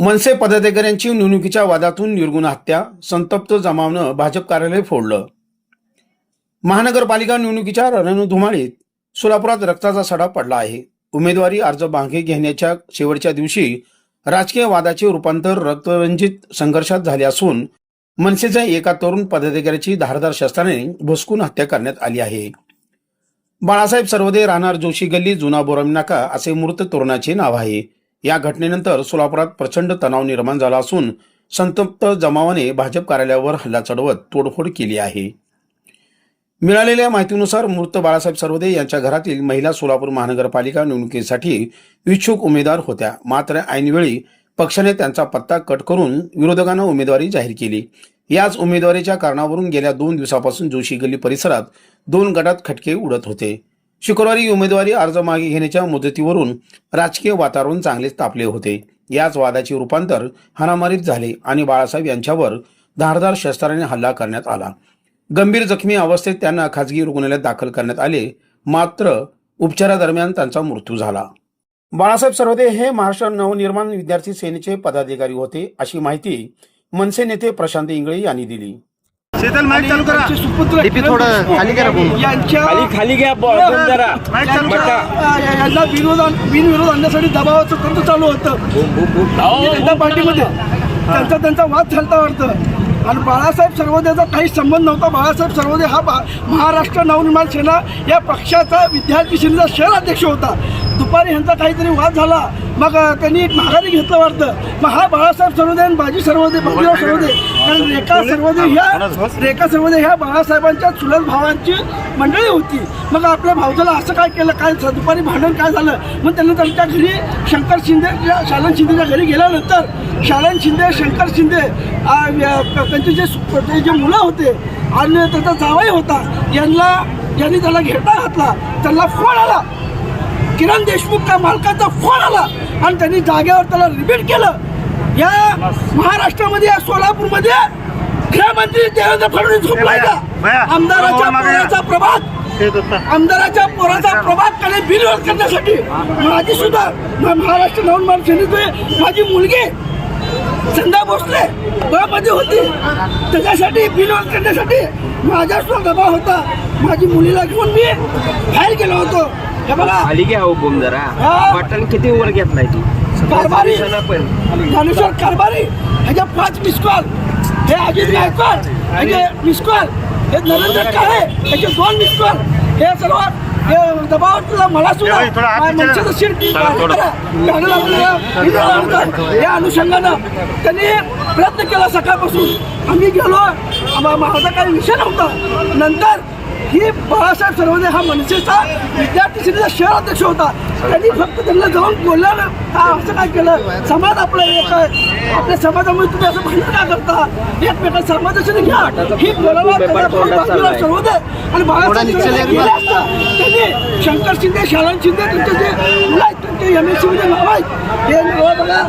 मनसे पदाधिकाऱ्यांची निवडणुकीच्या वादातून निर्गुण हत्या संतप्त जमावनं भाजप कार्यालय फोडलं. महानगरपालिका निवडणुकीच्या रणधुमाळीत सोलापुरात रक्ताचा सडा पडला आहे. उमेदवारी अर्ज मागे घेण्याच्या शेवटच्या दिवशी राजकीय वादाचे रूपांतर रक्तरंजित संघर्षात झाले असून मनसेच्या एका तरुण पदाधिकाऱ्याची धारदार शस्त्राने भुसकून हत्या करण्यात आली आहे. बाळासाहेब सर्वदे राहणार जोशी गल्ली जुना बोरम नाका असे मृत तरुणाचे नाव आहे. या घटनेनंतर सोलापुरात प्रचंड तणाव निर्माण झाला असून संतप्त जमावाने भाजप कार्यालयावर हल्ला चढवत तोडफोड केली आहे. मिळालेल्या माहितीनुसार मृत बाळासाहेब सर्वदे यांच्या घरातील महिला सोलापूर महानगरपालिका निवडणुकीसाठी इच्छुक उमेदवार होत्या. मात्र ऐनवेळी पक्षाने त्यांचा पत्ता कट करून विरोधकांना उमेदवारी जाहीर केली. याच उमेदवारीच्या कारणावरून गेल्या दोन दिवसापासून जोशी गल्ली परिसरात दोन गटात खटके उडत होते. शुक्रवारी उमेदवारी अर्ज मागे घेण्याच्या मुदतीवरून राजकीय वातावरण चांगलेच तापले होते. याच वादाचे रूपांतर हाणामारीत झाले आणि बाळासाहेब यांच्यावर धारदार शस्त्राने हल्ला करण्यात आला. गंभीर जखमी अवस्थेत त्यांना खाजगी रुग्णालयात दाखल करण्यात आले. मात्र उपचारादरम्यान त्यांचा मृत्यू झाला. बाळासाहेब सर्वदे हे महाराष्ट्र नवनिर्माण विद्यार्थी सेनेचे पदाधिकारी होते अशी माहिती मनसे नेते प्रशांत इंगळे यांनी दिली. शीतल माईक चालू करा. सुपुत्र डीपी थोडं खाली करा फोन. यांच्या खाली खाली घ्या बॉटून जरा माईक चालू यांच्या, करा. अ, या- यांना विरोध बिनविरोध आणण्यासाठी दबावाचं तंत्र चालू होतं. भारतीय जनता पार्टीमध्ये त्यांचा त्यांचा वाद चालता वाटतं. आणि बाळासाहेब सर्वोदयाचा काही संबंध नव्हता. बाळासाहेब सर्वोदय हा बा- महाराष्ट्र नवनिर्माण सेना या पक्षाचा विद्यार्थी सेनेचा शहर अध्यक्ष होता. दुपारी ह्यांचा काहीतरी वाद झाला. मग अ, त्यांनी माघारी घेतलं वाटतं. मग हा बाळासाहेब सर्वोदय आणि बाजी सर्वोदय बाजीराव सर्वोदय कारण रेखा सर्वोदय ह्या रेखा सर्वोदय ह्या बाळासाहेबांच्या चुलत भावांची मंडळी होती. मग आपल्या भावजाला असं काय केलं? काय दुपारी भांडण काय झालं? मग त्यांनी त्यांच्या घरी शंकर शिंदे या शालन शिंदेच्या घरी गेल्यानंतर शालन शिंदे शंकर शिंदे त्यांचे जे जे मुलं होते आणि त्याचा जावई होता यांना यांनी त्याला घेरता घातला. त्यांना फोन आला. किरण देशमुखच्या मालकाचा फोन आला. आणि त्यांनी जागेवर त्याला रिपीट केलं. या महाराष्ट्रामध्ये या सोलापूरमध्ये गृहमंत्री देवेंद्र फडणवीस झोपलाय का आमदाराच्या. पोराचा प्रभाग ते होता. आमदाराच्या पोराचा प्रभाग त्याने बिनविरोध करण्यासाठी माझी सुद्धा महाराष्ट्र नवनिर्माण सेनेचे माझी मुलगी संध्या भोसले मध्ये होती. त्याच्यासाठी बिनविरोध करण्यासाठी माझ्या सुद्धा दबाव होता. माझी मुलीला घेऊन मी बाहेर गेलो होतो. हे बघा. खाली घ्या हो बोम जरा. बटन किती वर घेतलाय तू? कारभारी! ज्ञानेश्वर कारभारी! ह्याच्या पाच मिस कॉल हे अजित गायकवाड! ह्याचे मिस कॉल हे नरेंद्र काळे! ह्याचे दोन मिस कॉल हे सर्व हे दबाव मला सुद्धा. या अनुषंगानं त्यांनी प्रयत्न केला सकाळपासून. आम्ही गेलो. माझा काही विषय नव्हता. नंतर ही बाळासाहेब सर्वदे हा मनसेचा विद्यार्थी सेनेचा शहर अध्यक्ष होता. त्यांनी फक्त त्यांना जाऊन बोलल्यानं का असं काय केलं? समाज आपला एक आहे. आपल्या समाजामुळे तुम्ही असं भांडण का करता? एकमेका समाजाचे घ्या. ही बोलायला बाजूला सर्वदे आणि बाळासाहेब त्यांनी शंकर शिंदे शालन शिंदे त्यांचे जे मुलं एम एसमध्ये नावं बघा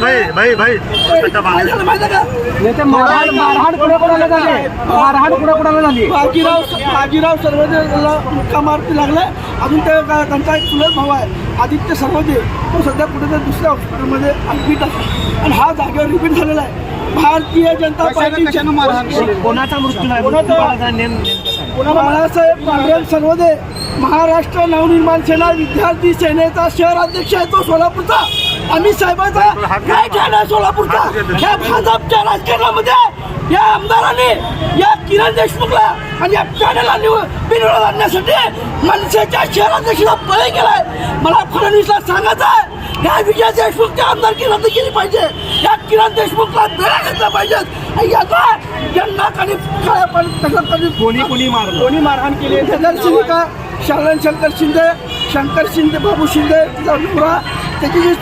भाई। भाई भाई. झालं माहिती का मारहाण मारहाण कुणा कुणाला झाली मारहाण कुणा कुणाला झाली बाजीराव बाजीराव सर्वदेला मुक्का मारती लागले अजून ते त्यांचा एक चुलत भाऊ आहे आदित्य सर्वदे तो सध्या कुठेतरी दुसऱ्या हॉस्पिटलमध्ये ॲडमिट आहे. आणि हा जागेवर रिपीट झालेला आहे. भारतीय जनता पार्टीच्या कोणाचा मृत्यू नाही? कोणाचा? बाळासाहेब पांढरे सर्वदे महाराष्ट्र नवनिर्माण सेना विद्यार्थी सेनेचा शहर अध्यक्ष आहे तो सोलापूरचा. अमित साहेबांचा काय आहे सोलापूरचा. या भाजपच्या राजकारणामध्ये या आमदाराने या किरण देशमुखला आणि या पॅनलला बिनविरोध आणण्यासाठी मनसेच्या शहर अध्यक्षाला बळी केलाय. मला फडणवीसला सांगायचं आहे या विजय देशमुखच्या आमदारकी रद्द केली पाहिजे. या किरण देशमुखला बेळा घेतला पाहिजेत आणि याचा यांना कधी काय पण कोणी कोणी मारलं? कोणी मारहाण केली? का शालन शंकर शिंदे शंकर शिंदे बाबू शिंदे तिचा नवरा त्याची जी